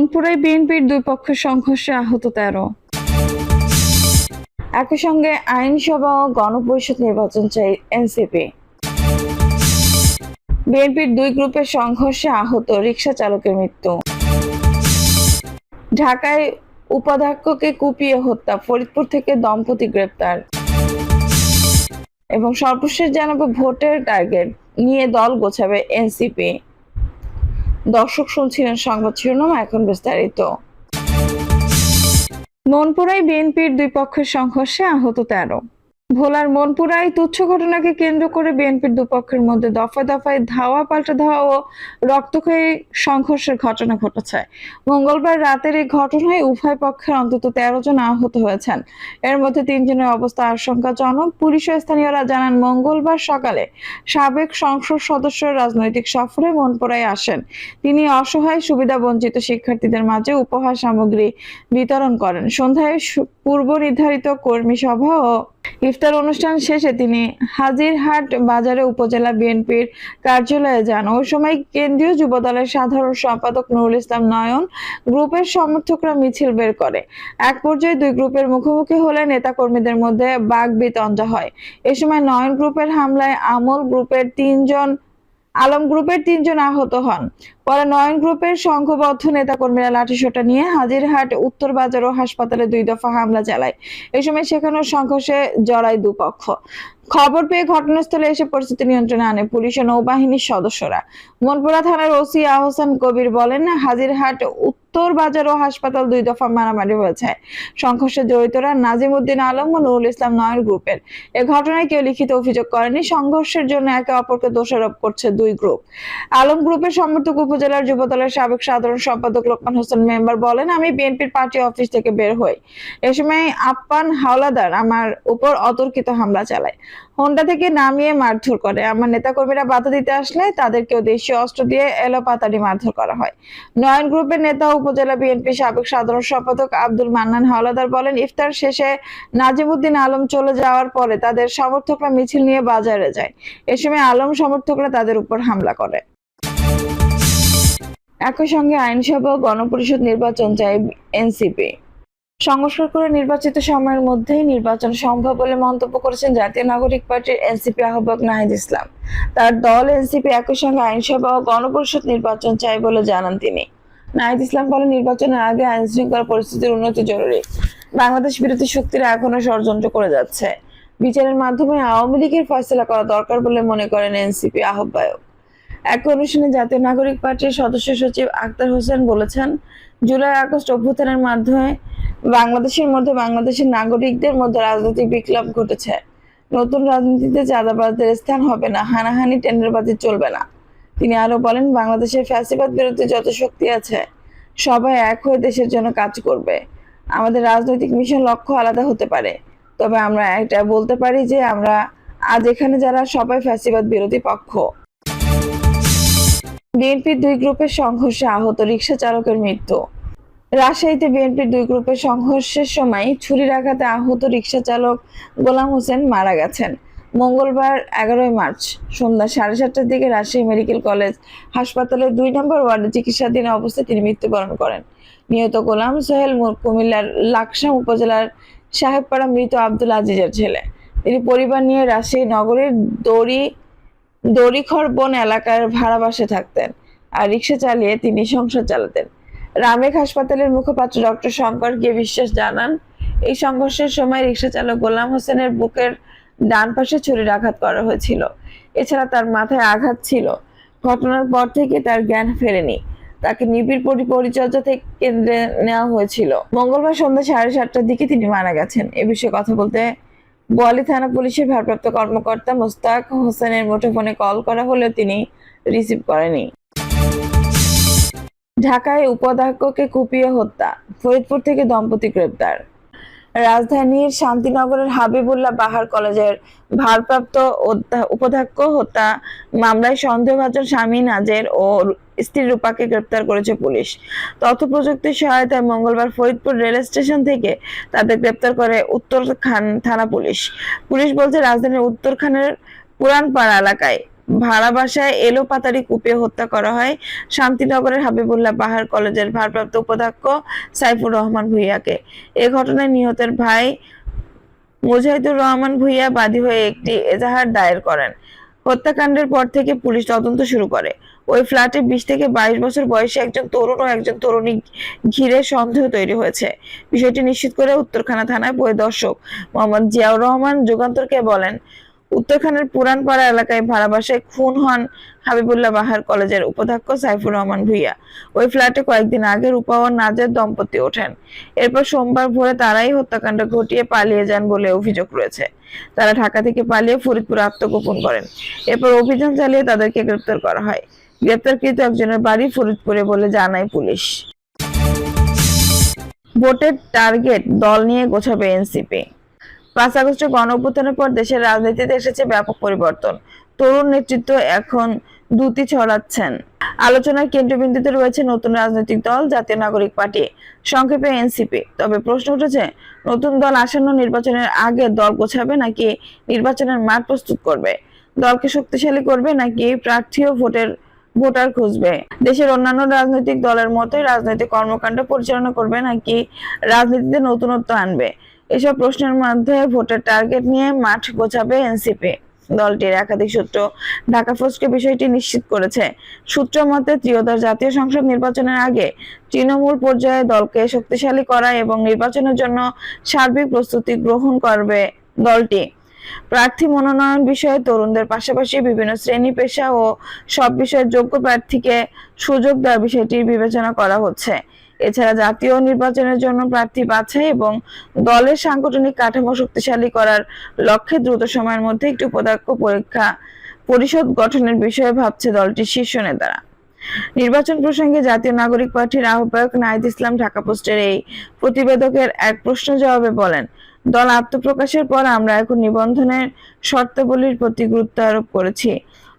মনপুরায় বিএনপির দুই পক্ষের সংঘর্ষে আহত তেরো। একই সঙ্গে আইনসভা ও গণপরিষদ নির্বাচন চাই এনসিপি। বিএনপির দুই গ্রুপের সংঘর্ষে আহত রিকশা চালকের মৃত্যু। ঢাকায় উপাধ্যক্ষকে কুপিয়ে হত্যা, ফরিদপুর থেকে দম্পতি গ্রেপ্তার। এবং সর্বশেষ জানাব ভোটের টার্গেট, নিয়ে দল গোছাবে এনসিপি। দর্শক শুনছিলেন সংবাদ শিরোনাম এখন বিস্তারিত। মনপুরায় বিএনপির দুই পক্ষের সংঘর্ষে আহত তেরো। ভোলার মনপুরায় তুচ্ছ ঘটনাকে কেন্দ্র করে বিএনপির দুপক্ষের মধ্যে দফায় দফায় ধাওয়া, পাল্টা ধাওয়া ও রক্তক্ষয়ী সংঘর্ষের ঘটনা ঘটেছে। মঙ্গলবার রাতের এই ঘটনায় উভয় পক্ষের অন্তত তেরো জন আহত হয়েছেন। এর মধ্যে তিনজনের অবস্থা আশঙ্কাজনক। পুলিশ ও স্থানীয়রা জানান, মঙ্গলবার সকালে সাবেক সংসদ সদস্য রাজনৈতিক সফরে মনপুরায় আসেন। তিনি অসহায় সুবিধা বঞ্চিত শিক্ষার্থীদের মাঝে উপহার সামগ্রী বিতরণ করেন। সন্ধ্যায় পূর্ব নির্ধারিত কর্মী সভা ও ইফতার অনুষ্ঠান শেষে তিনি হাজিরহাট বাজারে উপজেলা বিএনপির কার্যালয়ে যান। ওই সময় কেন্দ্রীয় যুব দলের সাধারণ সম্পাদক নুরুল ইসলাম নয়ন গ্রুপের সমর্থকরা মিছিল বের করে। এক পর্যায়ে দুই গ্রুপের মুখোমুখি হলে নেতাকর্মীদের মধ্যে বাঘ বিতণ্ডা হয়। এ সময় নয়ন গ্রুপের হামলায় আমল গ্রুপের তিনজন আলম গ্রুপের তিনজন আহত হন। পরে নয়ন গ্রুপের সংঘবদ্ধ নেতাকর্মীরা লাঠিসোটা নিয়ে হাজিরহাট উত্তর বাজার ও হাসপাতালে দুই দফা হামলা চালায়। এ সময় সেখানেও সংঘর্ষে জড়ায় দুপক্ষ। খবর পেয়ে ঘটনাস্থলে এসে পরিস্থিতি নিয়ন্ত্রণে আনে পুলিশ ও নৌবাহিনীর সদস্যরা। মনপুরা থানার ওসি আহসান কবির বলেন, হাজিরহাট, উত্তর বাজার ও হাসপাতাল দুই দফা মারামারি হয়েছে। সংঘর্ষে জড়িতরা নাজিম উদ্দিন আলম ও নুরুল ইসলাম নয়ন গ্রুপের। এ ঘটনায় কেউ লিখিত অভিযোগ করেনি। সংঘর্ষের জন্য একে অপরকে দোষারোপ করছে দুই গ্রুপ। আলম গ্রুপের সমর্থক উপজেলার যুবদলের সাবেক সাধারণ সম্পাদক লোকমান হোসেন মেম্বার বলেন, আমি বিএনপির পার্টি অফিস থেকে বের হই। এ সময় আপ্পান হাওলাদার আমার উপর অতর্কিত হামলা চালায়। হোন্ডা থেকে নামিয়ে মারধর করে। আমার নেতাকর্মীরা বাধা দিতে আসলে তাদেরকেও দেশীয় অস্ত্র দিয়ে এলোপাতাড়ি মারধর করা হয়। নয়ন গ্রুপের নেতা উপজেলা বিএনপি সাবেক সাধারণ সম্পাদক আব্দুল মান্নান হাওলাদার বলেন, ইফতার শেষে নাজিমুদ্দিন আলম চলে যাওয়ার পরে তাদের সমর্থকরা মিছিল নিয়ে বাজারে যায়। এ সময় আলম সমর্থকরা তাদের উপর হামলা করে। একই সঙ্গে আইনসভা ও গণপরিষদ নির্বাচন চাই এনসিপি। সংস্কার করে নির্বাচিত সময়ের মধ্যেই নির্বাচন সম্ভব বলে মন্তব্য করেছেন জাতীয় নাগরিক পার্টির এনসিপি আহ্বায়ক নাহিদ ইসলাম। তার দল এনসিপি একই সঙ্গে আইনসভা ও গণপরিষদ নির্বাচন চাই বলে জানান তিনি। নাহিদ ইসলাম বলেন, নির্বাচনের আগে আইন শৃঙ্খলা পরিস্থিতির উন্নতি জরুরি। বাংলাদেশ বিরোধী শক্তিরা এখনও ষড়যন্ত্র করে যাচ্ছে। বিচারের মাধ্যমে আওয়ামী লীগের ফয়সলা করা দরকার বলে মনে করেন এনসিপি আহ্বায়ক। এক অনুষ্ঠানে জাতীয় নাগরিক পার্টির সদস্য সচিব আক্তার হোসেন বলেছেন, জুলাই আগস্ট অভ্যুত্থানের মাধ্যমে বাংলাদেশের মধ্যে বাংলাদেশের নাগরিকদের মধ্যে রাজনৈতিক বিপ্লব ঘটেছে। নতুন রাজনীতিতে চাঁদাবাজদের স্থান হবে না, হানাহানি, টেন্ডারবাজি চলবে না। তিনি আরও বলেন, বাংলাদেশের ফ্যাসিবাদ বিরুদ্ধে যত শক্তি আছে, সবাই এক হয়ে দেশের জন্য কাজ করবে। আমাদের রাজনৈতিক মিশন লক্ষ্য আলাদা হতে পারে। তবে আমরা এটা বলতে পারি যে আমরা আজ এখানে যারা, সবাই ফ্যাসিবাদ বিরোধী পক্ষ। বিএনপির দুই গ্রুপের সংঘর্ষে আহত রিক্সা চালকের মৃত্যু। রাজশাহীতে বিএনপির দুই গ্রুপের সংঘর্ষের সময় ছুরির আঘাতে আহত রিকশা চালক গোলাম হোসেন মারা গেছেন। মঙ্গলবার এগারোই মার্চ সন্ধ্যা সাড়ে সাতটার দিকে রাজশাহী মেডিকেল কলেজ হাসপাতালের দুই নম্বর ওয়ার্ডে চিকিৎসাধীন অবস্থায় তিনি মৃত্যুবরণ করেন। নিহত গোলাম সোহেল কুমিল্লার লাকসাম উপজেলার সাহেবপাড়া মৃত আব্দুল আজিজের ছেলে। তিনি পরিবার নিয়ে রাজশাহী নগরের দড়ি দড়িখর বন এলাকার ভাড়া বাসে থাকতেন আর রিক্সা চালিয়ে তিনি সংসার চালাতেন। রামেক হাসপাতালের মুখপাত্র ডক্টর শঙ্কর কে বিশ্বাস জানান, এই সংঘর্ষের সময় রিক্সা চালক গোলাম হোসেনের বুকের ডান পাশে ছুরির আঘাত করা হয়েছিল। এছাড়া তার মাথায় আঘাত ছিল। ঘটনার পর থেকে তার জ্ঞান ফেরেনি। তাকে নিবিড় পরি- পরিচর্যা থেকে কেন্দ্রে নেওয়া হয়েছিল। মঙ্গলবার সন্ধ্যা সাড়ে সাতটার দিকে তিনি মারা গেছেন। এ বিষয়ে কথা বলতে বোয়ালি থানা পুলিশের ভারপ্রাপ্ত কর্মকর্তা মোস্তাক হোসেনের মুঠোফোনে কল করা হলেও তিনি রিসিভ করেনি ঢাকায় উপাধ্যক্ষকে কুপিয়ে হত্যা, ফরিদপুর থেকে দম্পতি গ্রেপ্তার। রাজধানীর শান্তিনগরের হাবিবুল্লাহ বাহার কলেজের ভারপ্রাপ্ত উপাধ্যক্ষ হত্যা মামলায় সন্দেহভাজন স্বামী নাজের ও স্ত্রী রূপাকে গ্রেপ্তার করেছে পুলিশ। তথ্য প্রযুক্তির সহায়তায় মঙ্গলবার ফরিদপুর রেল স্টেশন থেকে তাদের গ্রেপ্তার করে উত্তর খান থানা পুলিশ। পুলিশ বলছে, রাজধানীর উত্তর খানের পুরানপাড়া এলাকায় ভাড়া বাসায় এলো পাতারি কুপিয়ে হত্যা করা হয় শান্তিনগরের হাবিবুল্লাহ বাহার কলেজের ভারপ্রাপ্ত উপাধ্যক্ষ সাইফুর রহমান ভুইয়াকে। এ ঘটনায় নিহতের ভাই মুজাহিদুর রহমান ভুইয়া বাদী হয়ে একটি এজাহার দায়ের করেন। হত্যাকাণ্ডের পর থেকে পুলিশ তদন্ত শুরু করে। ওই ফ্ল্যাটে বিশ থেকে বাইশ বছর বয়সী একজন তরুণ ও একজন তরুণী ঘিরে সন্দেহ তৈরি হয়েছে। বিষয়টি নিশ্চিত করে উত্তরখানা থানায় পরিদর্শক মোহাম্মদ জিয়াউর রহমান যুগান্তরকে বলেন উত্তরখানের পুরানপাড়া এলাকায় ভাড়া বাসায় খুন হন হাবিবুল্লাহ বাহার কলেজের উপাধ্যক্ষ সাইফুর রহমান ভুইয়া। ওই ফ্ল্যাটে কয়েকদিন আগে রূপা ও নাজের দম্পতি ওঠেন। এরপর সোমবার ভোরে তারাই হত্যাকাণ্ড ঘটিয়ে পালিয়ে যান বলে অভিযোগ রয়েছে। তারা ঢাকা থেকে পালিয়ে ফরিদপুরে আত্মগোপন করেন। এরপর অভিযান চালিয়ে তাদেরকে গ্রেপ্তার করা হয়। গ্রেপ্তারকৃত একজনের বাড়ি ফরিদপুরে বলে জানায় পুলিশ। ভোটের টার্গেট দল নিয়ে গোছাবে এনসিপি। পাঁচ আগস্টে গণ অভ্যুত্থানের পর দেশের রাজনীতিতে এসেছে ব্যাপক পরিবর্তন। তরুণ নেতৃত্ব এখন দুটি ছড়াচ্ছেন। আলোচনার কেন্দ্রবিন্দুতে রয়েছে নতুন রাজনৈতিক দল, জাতীয় নাগরিক পার্টি, সংক্ষেপে এনসিপি। তবে প্রশ্ন উঠেছে, নতুন দল আসন্ন নির্বাচনের আগে দল গোছাবে নাকি নির্বাচনের মাঠ প্রস্তুত করবে? দলকে শক্তিশালী করবে নাকি প্রার্থী ও ভোটের, ভোটার খুঁজবে? দেশের অন্যান্য রাজনৈতিক দলের মতোই রাজনৈতিক কর্মকাণ্ড পরিচালনা করবে নাকি রাজনীতিতে নতুনত্ব আনবে? এসব প্রশ্নের মধ্যে ভোটের টার্গেট নিয়ে মাঠ গোছাবে এনসিপি। দলটির একাধিক সূত্র ঢাকা পোস্টকে বিষয়টি নিশ্চিত করেছে। সূত্র মতে ত্রিয়দশ জাতীয় সংসদ নির্বাচনের আগে তৃণমূল পর্যায়ে দলকে শক্তিশালী করা এবং নির্বাচনের জন্য সার্বিক প্রস্তুতি গ্রহণ করবে দলটি। প্রার্থী মনোনয়ন বিষয়ে তরুণদের পাশাপাশি বিভিন্ন শ্রেণি পেশা ও সব বিষয়ের যোগ্য প্রার্থীকে সুযোগ দেওয়ার বিষয়টি বিবেচনা করা হচ্ছে। এছাড়া জাতীয় নির্বাচনের জন্য প্রার্থী বাছাই এবং দলের সাংগঠনিক কাঠামো শক্তিশালী করার লক্ষ্যে দ্রুত সময়ের মধ্যে একটি উপাধ্যক্ষ পরীক্ষা পরিষদ গঠনের বিষয়ে ভাবছে দলটির শীর্ষ নেতারা। নির্বাচন প্রসঙ্গে জাতীয় নাগরিক পার্টির আহ্বায়ক নাহিদ ইসলাম ঢাকা পোস্টের এই প্রতিবেদকের এক প্রশ্ন জবাবে বলেন, দল আত্মপ্রকাশের পর আমরা এখন নিবন্ধনের শর্তাবলীর প্রতি গুরুত্ব আরোপ করেছি,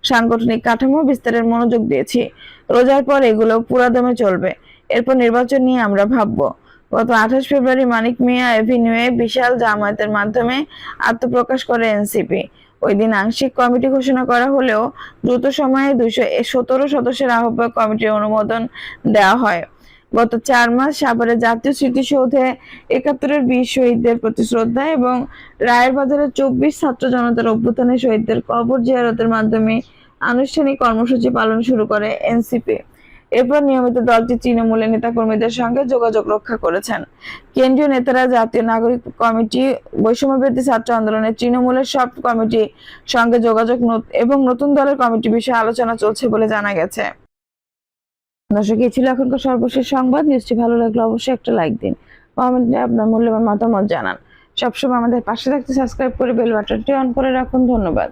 সাংগঠনিক কাঠামো বিস্তারের মনোযোগ দিয়েছি। রোজার পর এগুলো পুরাদমে চলবে। এরপর নির্বাচন নিয়ে আমরা ভাববো। গত আঠাশ ফেব্রুয়ারি মানিক মিয়া এভিনিউয়ে বিশাল জামায়াতের মাধ্যমে আত্মপ্রকাশ করে এনসিপি। ওই দিন আংশিক কমিটি ঘোষণা করা হলেও দ্রুত সময়ে দুইশো সতেরো সদস্যের আহ্বায়ক কমিটির অনুমোদন দেওয়া হয়। গত চার মাস সাভারের জাতীয় স্মৃতিসৌধে একাত্তরের বীর শহীদদের প্রতি শ্রদ্ধা এবং রায়ের বাজারে চব্বিশ ছাত্র জনতার অভ্যুত্থানে শহীদদের কবর জিয়ারতের মাধ্যমে আনুষ্ঠানিক কর্মসূচি পালন শুরু করে এনসিপি। এরপর নিয়মিত দলটি তৃণমূলের নেতাকর্মীদের সঙ্গে যোগাযোগ রক্ষা করেছেন। কেন্দ্রীয় নেতারা জাতীয় নাগরিক কমিটি, বৈষম্যবিরোধী ছাত্র আন্দোলনের তৃণমূলের সব কমিটি সঙ্গে যোগাযোগ এবং নতুন দলের কমিটি বিষয়ে আলোচনা চলছে বলে জানা গেছে। দর্শক, এই ছিল এখনকার সর্বশেষ সংবাদ। নিউজটি ভালো লাগলে অবশ্যই একটা লাইক দিন। কমেন্টে আপনার মূল্যবান মতামত জানান। সবসময় আমাদের পাশে থাকতে সাবস্ক্রাইব করে বেল বাটনটি অন করে রাখুন। ধন্যবাদ।